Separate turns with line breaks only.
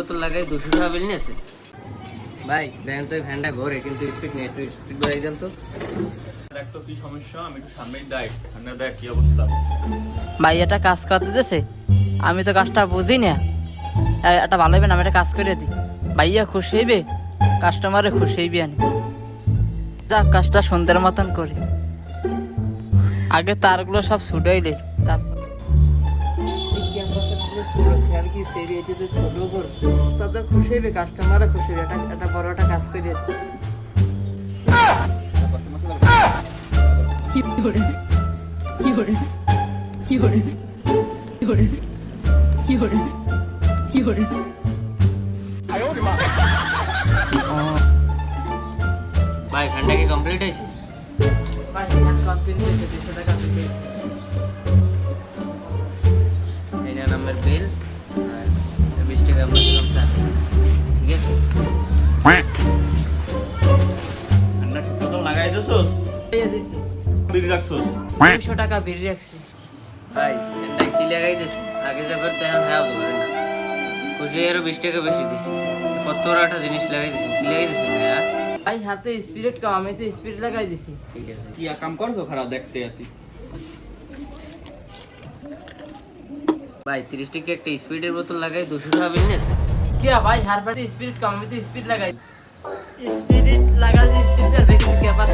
বোতল লাগাই দুশো টাকা বিল নিয়েছে ভাই দেখেন তো এই ভ্যানটা ঘোরে কিন্তু স্পিড নেই একটু স্পিড বাড়াই দেন তো।
দেখ কি সমস্যা? আমি একটু সামনেই দেখ সামনে দেখ কি অবস্থা?
ভাই এটা কাজ করতে আমি তো কাজটা বুঝি না। এটা ভালো হবে না আমি একটা কাজ করে দিই। ভাইয়া খুশি হইবে? কাস্টমারে খুশি হইবে আমি যাক কাজটা সুন্দর মতন করি। আগে তারগুলো সব খুশি খুশি এটা একটা বড় একটা কাজ করে? দিই
ভাই ভ্যানটা কি কমপ্লিট হয়েছে
ভাই এখানে কমপ্লিট হয়েছে
বিল আর বিশ টাকা আমরা দিলাম। ঠিক আছে
ঠান্ডা ঠিক লাগাই দিছোস
পেয়ে
রাখছোস
দুশো টাকা বিল রাখছি।
ভাই ভ্যানটা কি লাগাই দিয়েছে আগে যা করতে এখন হ্যাঁ করে না। খুশি আরও বিশ টাকা বেশি দিছি কত একটা জিনিস লাগাই দিয়েছেন কি লাগাই দিয়েছেন ভাইয়া
ভাই হাতে স্পিরিট কম আমি তো স্পিরিট লাগাই দিছি।
ঠিক আছে।
কি কাম করছ? খারাপ দেখতে আসি
ভাই, তিরিশ টাকা একটা স্পিডের বোতল লাগাই, দুশো টাকা বিল নিয়েছে।
কি ভাই হার স্পিড কম স্পিড লাগাই। স্পিড লাগাই স্পিড ক্যাপাসিটি